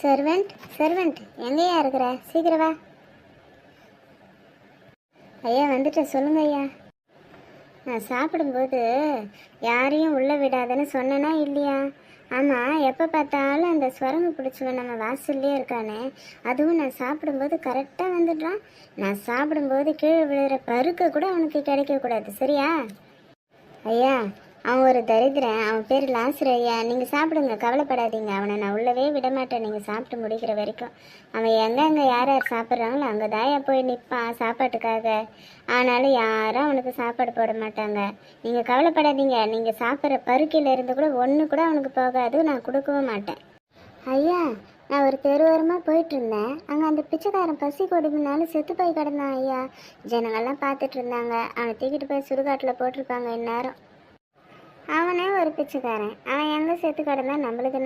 Servant servant எங்கேயா இருக்கிற? சீக்கிரம் வா. ஐயா வந்துட்டேன். சொல்லுங்க ஐயா. நான் சாப்பிடும்போது யாரையும் உள்ளே விடாதுன்னு சொன்னேனா இல்லையா? ஆமாம் எப்போ பார்த்தாலும் அந்த ஸ்வரங்கு பிடிச்சவன் நம்ம வாசல்லே இருக்கானே. அதுவும் நான் சாப்பிடும்போது கரெக்டாக வந்துடுறான். நான் சாப்பிடும்போது கீழே விழுகிற பருக்க கூட அவனுக்கு கிடைக்கக்கூடாது. சரியா? ஐயா அவன் ஒரு தரித்திரன். அவன் பேர் லாசுரையா நீங்கள் சாப்பிடுங்க கவலைப்படாதீங்க. அவனை நான் உள்ளவே விட மாட்டேன் நீங்கள் சாப்பிட்டு முடிக்கிற வரைக்கும். அவன் எங்கெங்கே யார் யார் சாப்பிட்றாங்களோ அங்கே தாயா போய் நிற்பான் சாப்பாட்டுக்காக. ஆனாலும் யாரும் அவனுக்கு சாப்பாடு போட மாட்டாங்க. நீங்கள் கவலைப்படாதீங்க. நீங்கள் சாப்பிட்ற பருக்கிலிருந்து இருந்து கூட ஒன்று கூட அவனுக்கு போகாது. நான் கொடுக்கவும் மாட்டேன். ஐயா நான் ஒரு தெருவோரமாக போயிட்டு இருந்தேன் அங்கே அந்த பிச்சைக்காரன் பசி கொடுமைனாலும் செத்து போய் கிடந்தான் ஐயா. ஜனங்கள்லாம் பார்த்துட்டு இருந்தாங்க. அவனை தூக்கிட்டு போய் சுடுகாட்டில் போட்டிருப்பாங்க இந்நேரம். அவனே ஒரு பிச்சைக்காரன். அவன் எங்கே செத்து கிடந்தா நம்மளுக்கு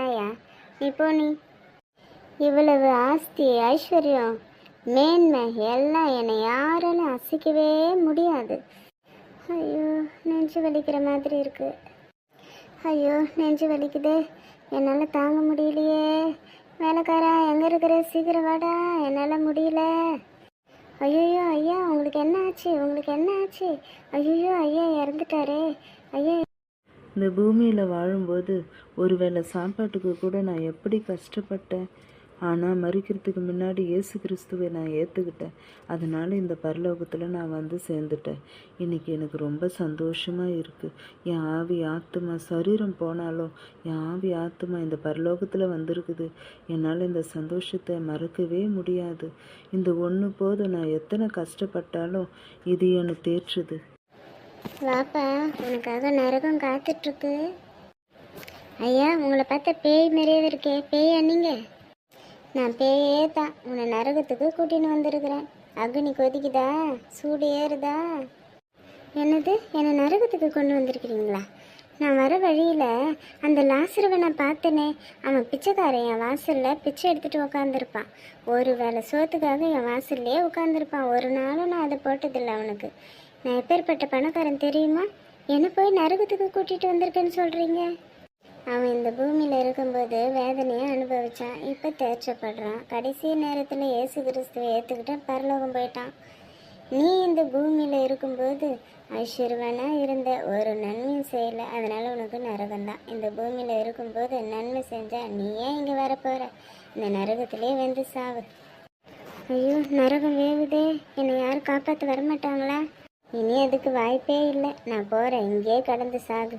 இப்போ நீ இவ்வளவு ஆஸ்தி ஐஸ்வர்யம் மேன்மை எல்லாம் என்னை யாராலும் அசைக்கவே முடியாது. ஐயோ நெஞ்சு வலிக்கிற மாதிரி இருக்கு. ஐயோ நெஞ்சு வலிக்குதே. என்னால் தாங்க முடியலையே. வேலைக்காரா எங்கே இருக்கிற? சீக்கிரம் வாடா. என்னால் முடியல. ஐயோ ஐயா உங்களுக்கு என்ன ஆச்சு? உங்களுக்கு என்ன ஆச்சு? ஐயோ ஐயா இறந்துட்டாரே. ஐயா இந்த பூமியில் வாழும்போது ஒருவேளை சாப்பாட்டுக்கு கூட நான் எப்படி கஷ்டப்பட்டேன்? ஆனால் மறிக்கிறதுக்கு முன்னாடி இயேசு கிறிஸ்துவை நான் ஏற்றுக்கிட்டேன் அதனால் இந்த பரலோகத்தில் நான் வந்து சேர்ந்துட்டேன். இன்னைக்கு எனக்கு ரொம்ப சந்தோஷமாக இருக்குது என் ஆவி ஆத்துமா சரீரம் போனாலும் என் ஆவி ஆத்துமா இந்த பரலோகத்தில் வந்திருக்குது. என்னால் இந்த சந்தோஷத்தை மறக்கவே முடியாது. இந்த ஒன்று போதும். நான் எத்தனை கஷ்டப்பட்டாலும் இது என்னை தேற்றுது. வாப்பா உனக்காக நரகம் காத்துட்ருக்கு. ஐயா உங்களை பார்த்தா பேய் நிறையவே இருக்கே பேயா நீங்கள் நான் பேயே தான் உன்னை நரகத்துக்கு கூட்டின்னு வந்திருக்கிறேன். அக்னி கொதிக்குதா? சூடு ஏறுதா? என்னது என்னை நரகத்துக்கு கொண்டு வந்திருக்கிறீங்களா? நான் வர வழியில் அந்த லாசருவை நான் பார்த்தேனே அவன் பிச்சைக்காரன் என் வாசலில் பிச்சை எடுத்துகிட்டு உக்காந்துருப்பான். ஒரு வேளை சோத்துக்காக என் வாசல்லே உட்காந்துருப்பான் ஒரு நாளும் நான் அதை போட்டதில்லை அவனுக்கு. நான் எப்பேற்பட்ட பணக்காரன் தெரியுமா? என்னை போய் நரகத்துக்கு கூட்டிகிட்டு வந்திருக்கேன்னு சொல்கிறீங்க அவன் இந்த பூமியில் இருக்கும்போது வேதனையை அனுபவிச்சான். இப்போ தேர்ச்சப்படுறான் கடைசி நேரத்தில் இயேசு கிறிஸ்துவை ஏற்றுக்கிட்டு பரலோகம் போயிட்டான். நீ இந்த பூமியில் இருக்கும்போது ஐஸ்வர்வனாக இருந்த ஒரு நன்மையும் செய்யலை. அதனால் உனக்கு நரகம்தான். இந்த பூமியில் இருக்கும்போது நன்மை செஞ்சால் நீ ஏன் இங்கே வரப்போகிற இந்த நரகத்திலே வந்து சாவு. ஐயோ நரகம் வேவுதே. என்னை யாரும் காப்பாற்ற வரமாட்டாங்களா? இனி அதுக்கு வாய்ப்பே இல்லை. நான் போகிறேன் இங்கேயே கடந்து சாகு.